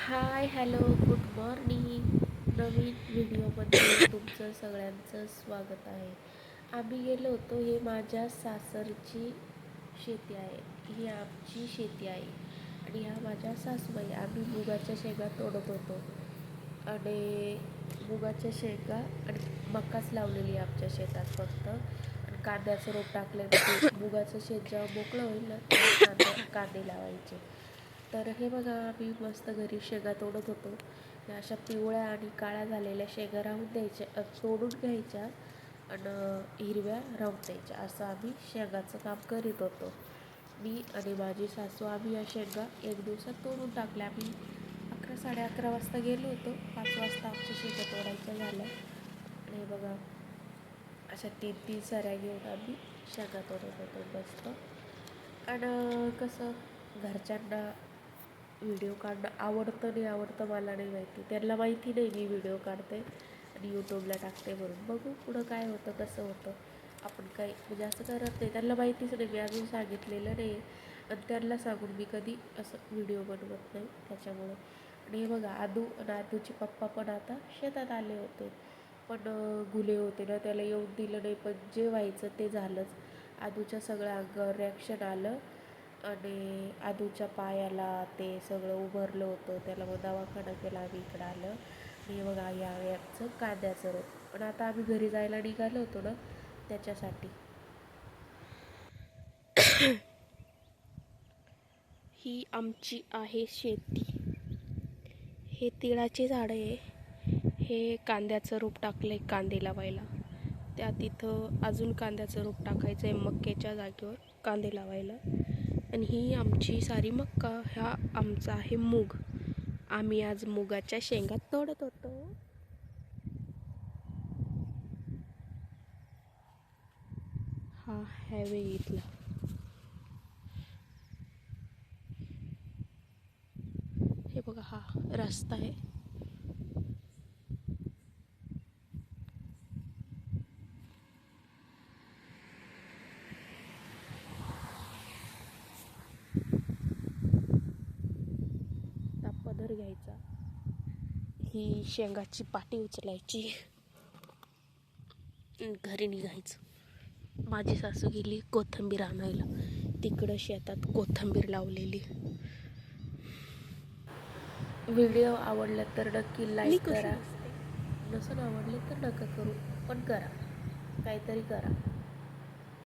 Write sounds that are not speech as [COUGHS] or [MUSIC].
हाय hello good morning नवीन व्हिडिओमध्ये तुमचं सगळ्यांचं स्वागत आहे. आम्ही गेलो होतो हे माझ्या सासरची शेती आहे. ही आमची शेती आहे. आणि ह्या माझ्या सासूबाई आम्ही मुगाच्या शेंगा तोडत होतो. आणि मुगाच्या शेंगा आणि मकाच लावलेली आहे आमच्या शेतात फक्त. आणि कांद्याचं रोप टाकलं मुगाचं शेत जेव्हा मोकळं होईल ना कांदे लावायचे. तर हे बघा आम्ही मस्त घरी शेंगा तोडत होतो. या अशा पिवळ्या आणि काळ्या झालेल्या शेंगा राहून द्यायच्या तोडून घ्यायच्या आणि हिरव्या राहून द्यायच्या. असं आम्ही शेंगाचं काम करीत होतो. मी आणि माझी सासू आम्ही या शेंगा एक दिवसात तोडून टाकल्या. आम्ही अकरा साडे अकरा वाजता गेलो होतो. पाच वाजता आमच्या शेंगा तोडायच्या झाल्या. आणि बघा अशा तीन तीन सऱ्या घेऊन आम्ही शेंगा तोडत होतो मस्त. आणि कसं घरच्यांना व्हिडिओ काढणं आवडतं नाही आवडतं मला नाही माहिती. त्यांना माहिती नाही मी व्हिडिओ काढते आणि यूट्यूबला टाकते म्हणून. बघू पुढं काय होतं कसं होतं. आपण काही म्हणजे असं करत नाही. त्यांना माहितीच नाही मी अजून सांगितलेलं नाही. आणि त्यांना सांगून मी कधी असं व्हिडिओ बनवत नाही त्याच्यामुळे. आणि हे बघा आदू आणि आदूचे पप्पा पण आता शेतात आले होते. पण गुले होते ना त्याला येऊन दिलं नाही. पण जे व्हायचं ते झालंच. आदूच्या सगळ्या अंगावर रिॲक्शन आलं. आणि आदूच्या पायाला ते सगळं उभरलं होतं. त्याला मग दवाखाना केला आम्ही इकडं आलं. आणि हे बघा या याचं कांद्याचं रोप. पण आता आम्ही घरी जायला निघालो होतो ना त्याच्यासाठी. [COUGHS] ही आमची आहे शेती. हे तिळाचे झाड आहे. हे कांद्याचं रोप टाकलं आहे कांदे लावायला. त्या तिथं अजून कांद्याचं रोप टाकायचं आहे मक्याच्या जागेवर कांदे लावायला. आणि ही आमची सारी मक्का ह्या आमचा आहे मूग. आम्ही आज मुगाच्या शेंगा तोडत होतो. हा हॅवे इथला हे बघा हा रस्ता आहे. पदर घ्यायचा. ही शेंगाची पाटी उचलायची. घरी निघायचं. माझी सासू गेली कोथंबीर आणायला. तिकडं शेतात कोथंबीर लावलेली. व्हिडिओ आवडला तर नक्की लाईक करा. नसून आवडले तर नका करू पण करा. काहीतरी करा.